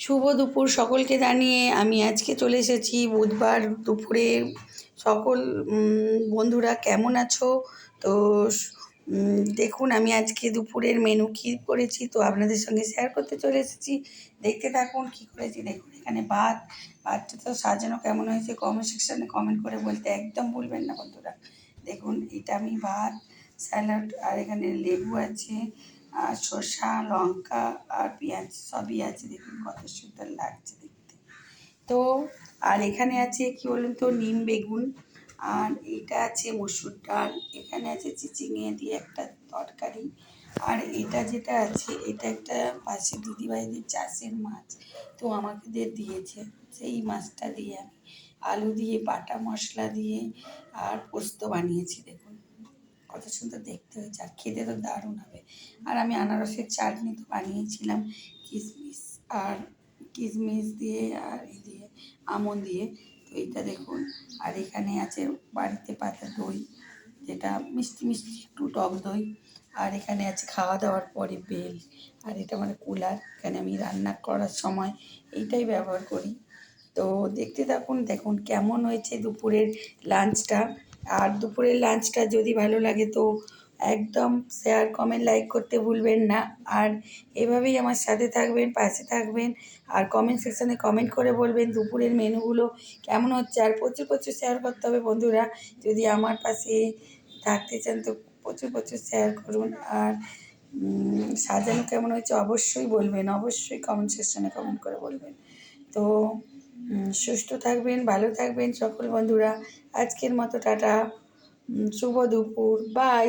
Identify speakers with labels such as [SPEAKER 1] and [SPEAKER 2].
[SPEAKER 1] শুভ দুপুর সকলকে জানিয়ে আমি আজকে চলে এসেছি বুধবার দুপুরে। সকল বন্ধুরা কেমন আছো? তো দেখুন আমি আজকে দুপুরের মেনু কী করেছি তো আপনাদের সঙ্গে শেয়ার করতে চলে এসেছি। দেখতে থাকুন কী করেছি। দেখুন এখানে ভাত, ভাতটা তো সাজানো কেমন হয়েছে কমেন্ট সেকশানে কমেন্ট করে বলতে একদম ভুলবেন না বন্ধুরা। দেখুন এটা আমি ভাত স্যালাড আর এখানে লেবু আছে। আর শসা, লঙ্কা আর পেঁয়াজ সবই আছে দেখুন, কত সুন্দর লাগছে দেখতে। তো, আর এখানে আছে কি বলুন তো, নিম বেগুন, আর এটা আছে মসুর ডাল, এখানে আছে চিচিঙে দিয়ে একটা তরকারি, আর এটা যেটা আছে, এটা একটা পাশে দিদিভাইদের চাষের মাছ, তো আমাকে দিয়ে দিয়েছে, সেই মাছটা দিয়ে আমি আলু দিয়ে, বাটা মশলা দিয়ে আর পোস্ত বানিয়েছি, দেখুন। কত সুন্দর দেখতে হয়েছে আর খেতে তো দারুণ হবে। আর আমি আনারসের চাটনি তো বানিয়েছিলাম, কিশমিশ আর কিশমিশ দিয়ে আর ই দিয়ে, আমন দিয়ে। তো এইটা দেখুন, আর এখানে আছে বাড়িতে পাতা দই, যেটা মিষ্টি মিষ্টি একটু টক দই। আর এখানে আছে খাওয়া দাওয়ার পরে বেল, আর এটা মানে কুলার, এখানে আমি রান্না করার সময় এইটাই ব্যবহার করি। তো দেখতে থাকুন, দেখুন কেমন হয়েছে দুপুরের লাঞ্চটা। আর দুপুরের লাঞ্চটা যদি ভালো লাগে তো একদম শেয়ার কমেন্ট লাইক করতে ভুলবেন না। আর এভাবেই আমার সাথে থাকবেন, পাশে থাকবেন। আর কমেন্ট সেকশানে কমেন্ট করে বলবেন দুপুরের মেনুগুলো কেমন হচ্ছে। আর প্রচুর প্রচুর শেয়ার করতে হবে বন্ধুরা। যদি আমার পাশে থাকতে চান তো প্রচুর প্রচুর শেয়ার করুন। আর সাজানো কেমন হয়েছে অবশ্যই বলবেন। অবশ্যই কমেন্ট সেকশানে কমেন্ট করে বলবেন। তো সুস্থ থাকবেন ভালো থাকবেন সকল বন্ধুরা। আজকের মতো টাটা। শুভ দুপুর। বাই